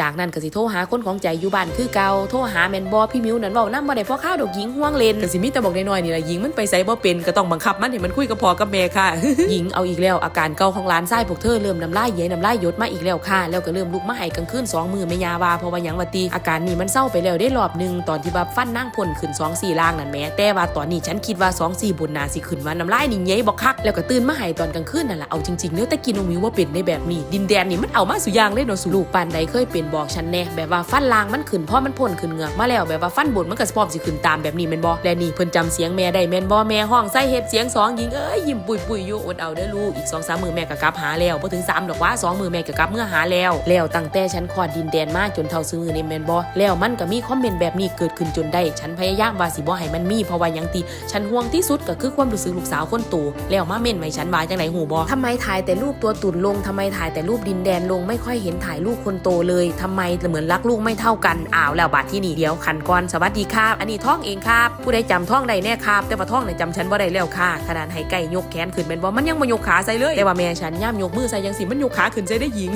จากนั้นก็สิโทรหาคนของใจอยู่บ้านคือเก่าโทรหาแมนบอพี่มิวนั่นเว้านำบ่ได้เพราะข้าวดอกหญิงห่วงเลนก็สิมีแต่บอกน้อยๆนี่ล่ะหญิงมันไปไสบ่เป็นก็ต้องบังคับมันให้มันคุยกับพ่อกับแม่ค่ะ หญิงเอาอีกแล้วอาการเก่าของหลานชายพวกเธอเริ่มน้ำลายเยน้ำลายหยดมาอีกแล้วค่ะ แล้วก็เริ่มลุกมาให้กลางคืนสองมือแม่ยาว่าเพราะว่าหยังว่าตีอาการนี้มันเศร้าไปแล้วได้รอบหนึงตอนที่ว่าฟันนั่งพ่นขึ้นสองสี่ล่างนั่นแหม่แต่ว่าตอนนี้ฉันคิดว่าสองสี่บนนาสิขึ้นว่าน้ำลายนี่เย้บอกคักแล้วก็ตื่นมาให้ตอนกลางคืนนั่นแหละเอาจริงๆเนื้อแต่กินนมมิวว่าเป็นในแบบนี้ดินแดนนี่มันเอามาสุอยางเลยเนาะสุลูกปานใดเคยเป็นนบอกฉันแน่แบบว่าฟันล่างมันขึ้นเพราะมันพ่นขึ้นเหงือกมาแล้วแบบว่าฟันบนมันก็พร้อมสิขึ้นตามแบบนี้แม่นบ่และนี่เพิ่นจำเสียงแม่ได้แม่นบ่แม่ห้องใส่เฮ็ดเสียงสองหญิงเอ้ยยิ้มปุยๆอยู่อดเอาเด้อลูกอีก2 3มื้อแม่ก็กลับหาแล้วบ่ถึงสามดอกว่าสองมือแม่ก็กลับเมื่อหาแล้ว แล้วตั้งแต่ฉันคลอดดินแดนมาจนเท่าซื้อนี่แม่นบ่แล้วมันก็มีคอมเมนต์แบบนี้เกิดขึ้นจนได้ ฉันพยายามว่าสิบ่ให้มันมีเพราะว่ายังติฉันห่วงที่สุดก็คือความรู้สึกลูกสาวคนโตแล้วมาเม่นไว้ฉันว่าจังไดหูบ่ทำไมถ่ายแต่รูปตัวตุ่นลงทำไมถ่ายแต่รูปดินแดนลงไม่ค่อยเห็นถ่ายรูปคนโตเลยทำไมเหมือนรักลูกไม่เท่ากันอ้าวแล้วบาดที่นี่เดียวขันก่อนสวัสดีครับ อันนี้ท่องเองครับผู้ใดจำท่องได้แน่ครับ แต่ว่าท่องเนี่ยจำฉันบ่ได้แล้วค่ะขนาดให้ไก่ยกแขนขึ้นเป็นบ่ามันยังบ่ยกขาใส่เลยแต่ว่าแม่ฉันย่ามยกมือใส่ยังสิมันยกขาขึ้นใส่ได้หญิง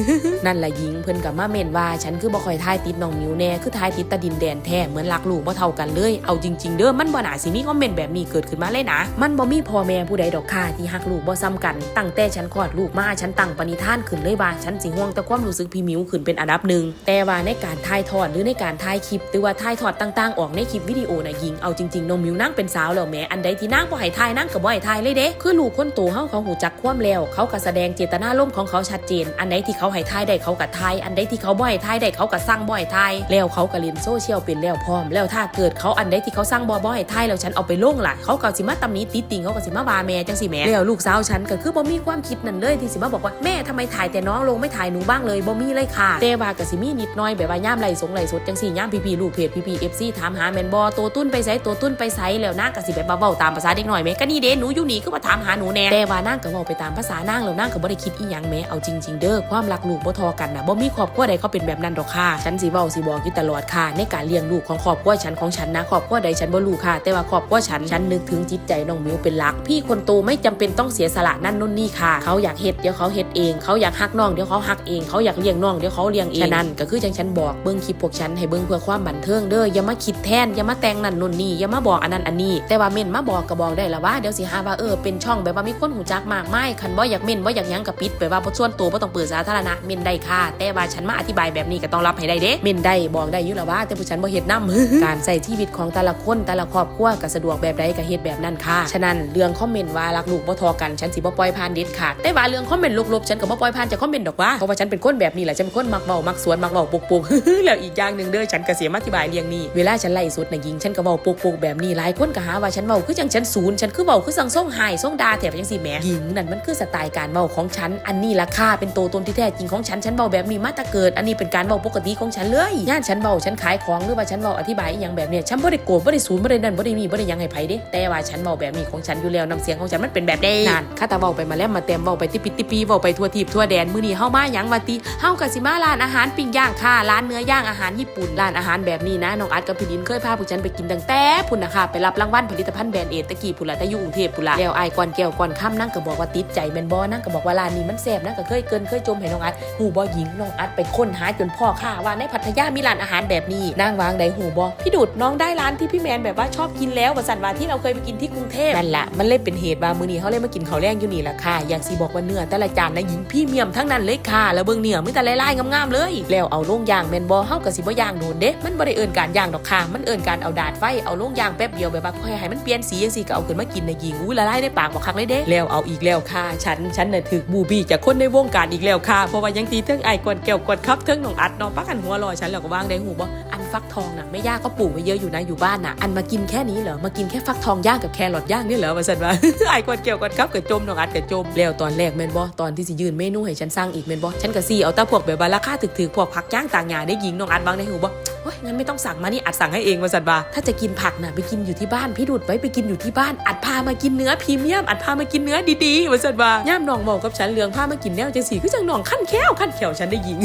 นั่นแหละหญิงเพิ่นกับมาเม่นว่าฉันคือบ่คอยทายติดน้องมิวแน่คือทายติดตะดินแดนแท้เหมือนรักลูกบ่เท่ากันเลยเอาจริง ๆ เด้อมันบ่หนาสิมีคอมเมนต์แบบนี้เกิดขึ้นมาเลยนะ มันบ่มีพ่อแม่ผู้ใดดอกค่ะที่ฮักลูกบ่ซ้ำกัน ตั้งแต่ฉันคลอดลูกมาฉันตั้งปณิธานขึ้นเลยว่าฉันสิห่วงแต่ความรู้สึกพี่มิวขึ้นเป็นอันดับหนึ่งแต่ว่าในการถ่ายทอดหรือในการถ่ายคลิป หรือว่าถ่ายทอดต่างๆ ออกในคลิปวิดีโอนะหญิงเอาจริงๆน้องมิวนั่งเป็นสาวแล้วแม้อันใดที่นั่งบ่ให้ถ่ายนั่งก็บ่ให้ถ่ายเลยเด้คือลูกคนโตเฮาเขาหูจักความแล้วเขาก็แสดงเจตนารมของเขาชัดเจน อันใดที่เขาให้ถ่ายได้เขาก็ถ่ายอันใดที่เขาบ่ให้ถ่ายได้เขาก็สั่งบ่ให้ถ่ายแล้วเขาก็เล่นโซเชียลเป็นแล้วพร้อม แล้วถ้าเกิดเขาอันใดที่เขาสั่งบ่บ่ให้ถ่ายแล้วฉันเอาไปลงล่ะเขาก็สิมาตำหนิติติงเขาก็สิมาวาแม่จังสิแม่แล้วลูกสาวฉันก็คือบ่มีความคิดนั่นเลยที่สิมาบอกว่าแม่ทำไมถ่ายแต่น้องลงไม่ถ่ายหนูบ้างเลยบ่มีเลยค่ะแต่ว่าก็สิมีนิดน้อยแบบว่าย่ามไหลสงไหลสดจังสี่ย่ามพีพีลูกเพจพีพีเอฟซีถามหาแมนบอตัวตุ้นไปไสตัวตุ้นไปไสแล้วนางก็สิแบบเบาๆตามภาษาเด็กหน่อยแม่ก็นี่เด้หนูอยู่นี่ก็มาถามหาหนูแน่แต่ว่านางก็เว้าไปตามภาษานางแล้วนางก็บ่ได้คิดอีหยังแม่เอาจริง ๆ เด้อความรักลูกบ่ทอกันนะบ่มีครอบครัวใดเขาเป็นแบบนั้นดอกค่ะฉันสิเว้าสิบอกอยู่ตลอดค่ะ ในการเลี้ยงลูกของครอบครัวฉันของฉันนะครอบครัวใดฉันบ่รู้ค่ะ แต่ว่าครอบครัวฉันฉันนึกถึงจิตใจน้องมิวเป็นหลัก พี่คนโตไม่จำเป็นต้องเสียสละนั่นนู่นนี่ค่ะ เขาอยากเฮ็ดเดี๋ยวเขาเฮ็ดเอง เขาอยากฮักน้องเดี๋ยวเขาฮักเองเขาอยากเลี้ยงน้องเดี๋ยวเขาเลี้ยงเองฉะนั้นก็คือจังฉันบอกเบิ่งคลิปพวกฉันให้เบิ่งเพื่อความบันเทิงเด้ออย่ามาคิดแทนอย่ามาแต่งนั่นนู่นนี่อย่ามาบอกอันนั้นอันนี้ แต่ว่าเม่นมาบอกก็บอกได้ละว่าเดี๋ยวสิหาว่าเออเป็นช่องแบบว่ามีคนหูจักมากไมายคันบ่อยากเม่นบ่อยากยังก็ปิดไปว่าบ่ส่วนตัวบ่ต้องเปิดสาธารณะเม่นได้ค่ะ แต่ว่าฉันมาอธิบายแบบนี้ก็ต้องรับให้ได้เด้เม่นได้บอกได้อยู่ละว่าแต่ผู้ฉันบ่เฮ็ดนำการใส่ชีวิตของแต่ละคนแต่ละครอบครัวก็สะดวกแบบใดก็เฮ็ดแบบนั้นค่ะฉะนั้นเรื่องคอมเมนต์ว่ารักลูกบ่ทอกันฉันสิบ่ปล่อยผ่านเด็ดขาดแต่ว่าเรื่องคอมเมนต์ลบๆฉันก็บ่ปล่อยผ่านจากคอมเมนต์ดอกว่าเพราะว่าฉันเป็นคนแบบนี้แหละฉันเป็นคนมักเว้ามักสวนมักเว้าปุกๆแล้วอีกอย่างหนึ่งเด้อฉันก็เสียมาอธิบายเรื่องนี้เวลาฉันไล่สุดนะยิงฉันก็เว้าปุกๆแบบนี้หลายคนก็หาว่าฉันเว้าคือจังฉันศูนย์ฉันคือเว้าคือสังส่งหายส่งดาแถบจังซี่แหมหญิงนั่นมันคือสไตล์การเว้าของฉัน อันนี้ราคาเป็นตัวตนที่แท้จริงของฉันฉันเว้าแบบนี้มาต่เกิด อันนี้เป็นการเว้าปกติของฉันเลยย่านฉันเว้าฉันขายของหรือว่าฉันเว้าอธิบายอย่างแบบเนี้ยฉันบ่ได้โกรธบ่ได้ศูนย์บ่ได้นั่นบ่ได้นี่บ่ได้ยังให้ไผเด้แต่ว่าฉันเว้าแบบนี้ของฉันอยู่แล้วน้ำเสียงของฉันมันเป็นแบบนี้นั่นข้าตาเว้าไปมาแล้วมาเต็มเว้าไปติปิติปีเว้าไปทั่วทิพย์ทั่วแดนมื้อนี้เฮามาหยังมาติเฮาก็สิมาร้านอาหารปิ้งย่างค่ะร้านเนื้อย่างอาหารญี่ปุ่นร้านอาหารแบบนี้นะน้องอัดกับพี่ลินเคยพาพวกฉันไปกินตั้งแต่พุ่นนะคะไปรับรางวัลผลิตภัณฑ์แบรนด์เอตะกี้พุ่นละแต่อยู่กรุงเทพพุ่นละแล้วไอ้ก่อนแก้วก่อนค่ำนั่งก็บอกว่าติดใจแมนบ่นั่งก็บอกว่าร้านนี้มันแซ่บนั่งก็เคยเกินเคยจมให้น้องอัดหูบ่หญิงน้องอัดไปค้นหาจนพ่อค่ะว่าในพัทยามีร้านอาหารแบบนี้นั่งวางใดหูบ่พี่ดุดน้องได้ร้านที่พี่แมนแบบว่าชอบกินแล้วว่าสันว่าที่เราเคยไปกินที่กรุงเทพนั่นแหละมันเลยเป็นเหตุว่ามื้อนี้เขาเลยมากินข้าวแรงอยู่นี่ล่ะค่ะอย่างสีบอกว่าเนื้อแต่ละจานนะหญิงพี่เมียมทั้งนั้นเลยค่ะแล้วเบิ่งเนื้อมีแต่ลายๆงามๆเลยแล้วเอาลงยางแม่นบ่เฮาก็สิบ่ย่างโดนเด้มันบ่ได้เอิ้นการย่างดอกค่ะมันเอิ้นการเอาดาดไฟเอาลงยางแป๊บเดียวแบบว่าค่อยให้มันเปลี่ยนสีจังซี่ก็เอาขึ้นมากินในหญิงอุ้ยละลายในปากบ่คักเลยเด้แล้วเอาอีกแล้วค่ะฉันฉันน่ะถูกบูบี้จากคนในวงการอีกแล้วค่ะเพราะว่ายังตีเทิงไอ้กวนแก้วกวนครับเทิงหนองอัดเนาะปักกันหัวรอฉันแล้วก็วางได้หูบ่อันฟักทองน่ะแม่ย่าก็ปลูกไว้เยอะอยู่นะอยู่บ้านน่ะอันมากินแค่นี้เหรอมากินแค่ฟักทองย่างกับแครอทย่างนี่เหรอว่าซั่นว่าไอ้กวนแก้วกวนครับก็จมน้องอัดก็จมแล้วตอนแรกแม่นบ่ตอนที่สิยื่นเมนูให้ฉันสั่งอีกแม่นบ่ฉันก็ซี่เอาต่พวกแบบว่าราคาถึกๆพวกพักย่างต่างหญ้าได้ยิงน้องอัดบ้างได้หูบ่ ฮ้ยงั้นไม่ต้องสั่งมานี่อัดสั่งให้เองมาสันบาถ้าจะกินผักนะ่ะไปกินอยู่ที่บ้านพี่ดุดไว้ไปกินอยู่ที่บ้านอัดพามากินเนื้อพรีเมียมอัดพามากินเนื้อดีๆมาสันบาย่ามน้องบอกกับฉันเรื่องพามากินแนวจังสีคือจังน้องขั้นแค้วขั้นแขวฉันได้ยิง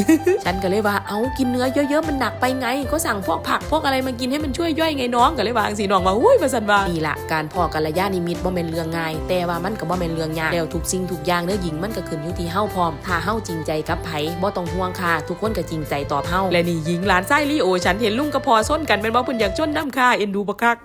ฉันก็เลยว่าเอากินเนื้อเยอะๆมันหนักไปไง ก็สั่งพวกผักพวกอะไรมากินให้มันช่วยย่อยไงน้องก็เลยวางสีน้องว่าอุ้ยมาสันบานี่ละการพอกันระยะนิมิตบ่แม่นเรื่องง่ายแต่ว่ามันก็บ่แม่นเรื่องยากแล้วทุกสิ่งทุกอย่างเด้อหญิงมันก็ขึ้นอยู่ที่เฮาพร้อมถ้าเฮาจริงใจกับไผบ่ต้องห่วงค่ะทุกคนก็จริงใจตอบเฮาและนี่หญิงหลานไส้ลีโอฉันเห็นลุงกระพอส้นกันเป็นบ่เพิ่นอยากชนน้ำค่าเอ็นดูบักคัก